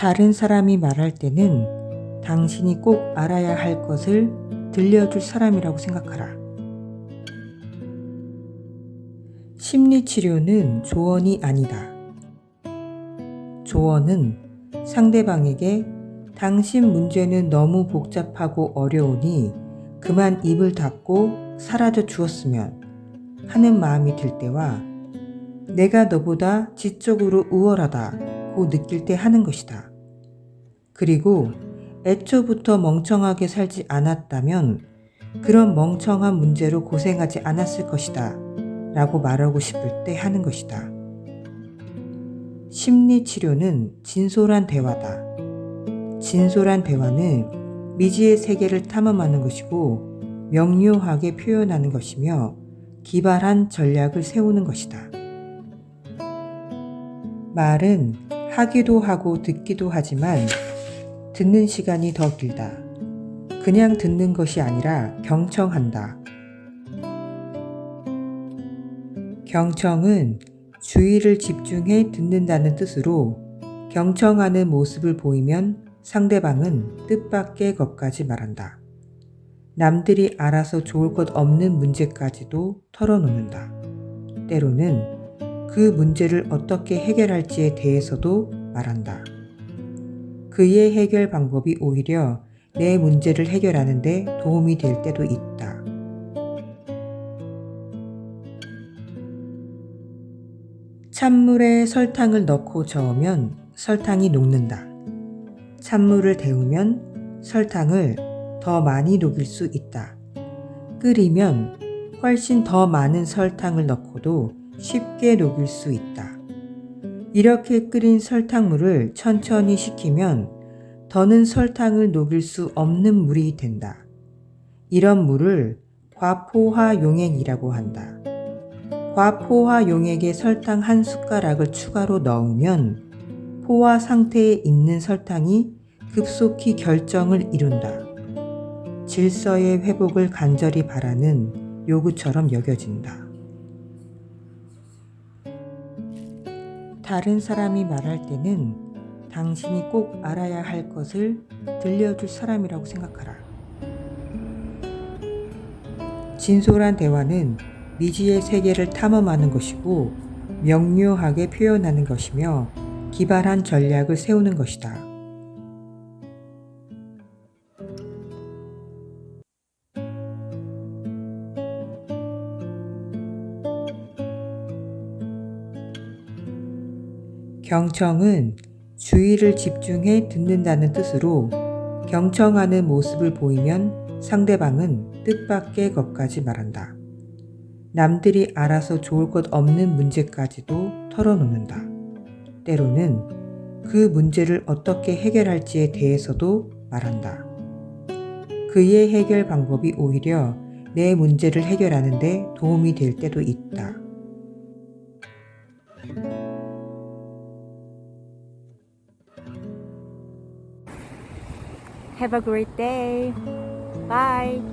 다른 사람이 말할 때는 당신이 꼭 알아야 할 것을 들려줄 사람이라고 생각하라. 심리치료는 조언이 아니다. 조언은 상대방에게 당신 문제는 너무 복잡하고 어려우니 그만 입을 닫고 사라져 주었으면 하는 마음이 들 때와 내가 너보다 지적으로 우월하다고 느낄 때 하는 것이다. 그리고 애초부터 멍청하게 살지 않았다면 그런 멍청한 문제로 고생하지 않았을 것이다. 라고 말하고 싶을 때 하는 것이다. 심리 치료는 진솔한 대화다. 진솔한 대화는 미지의 세계를 탐험하는 것이고 명료하게 표현하는 것이며 기발한 전략을 세우는 것이다. 말은 하기도 하고 듣기도 하지만 듣는 시간이 더 길다. 그냥 듣는 것이 아니라 경청한다. 경청은 주의를 집중해 듣는다는 뜻으로 경청하는 모습을 보이면 상대방은 뜻밖의 것까지 말한다. 남들이 알아서 좋을 것 없는 문제까지도 털어놓는다. 때로는 그 문제를 어떻게 해결할지에 대해서도 말한다. 그의 해결 방법이 오히려 내 문제를 해결하는데 도움이 될 때도 있다. 찬물에 설탕을 넣고 저으면 설탕이 녹는다. 찬물을 데우면 설탕을 더 많이 녹일 수 있다. 끓이면 훨씬 더 많은 설탕을 넣고도 쉽게 녹일 수 있다. 이렇게 끓인 설탕물을 천천히 식히면 더는 설탕을 녹일 수 없는 물이 된다. 이런 물을 과포화 용액이라고 한다. 과포화 용액에 설탕 한 숟가락을 추가로 넣으면 포화 상태에 있는 설탕이 급속히 결정을 이룬다. 질서의 회복을 간절히 바라는 요구처럼 여겨진다. 다른 사람이 말할 때는 당신이 꼭 알아야 할 것을 들려줄 사람이라고 생각하라. 진솔한 대화는 미지의 세계를 탐험하는 것이고 명료하게 표현하는 것이며 기발한 전략을 세우는 것이다. 경청은 주의를 집중해 듣는다는 뜻으로 경청하는 모습을 보이면 상대방은 뜻밖의 것까지 말한다. 남들이 알아서 좋을 것 없는 문제까지도 털어놓는다. 때로는 그 문제를 어떻게 해결할지에 대해서도 말한다. 그의 해결 방법이 오히려 내 문제를 해결하는데 도움이 될 때도 있다. Have a great day. Bye.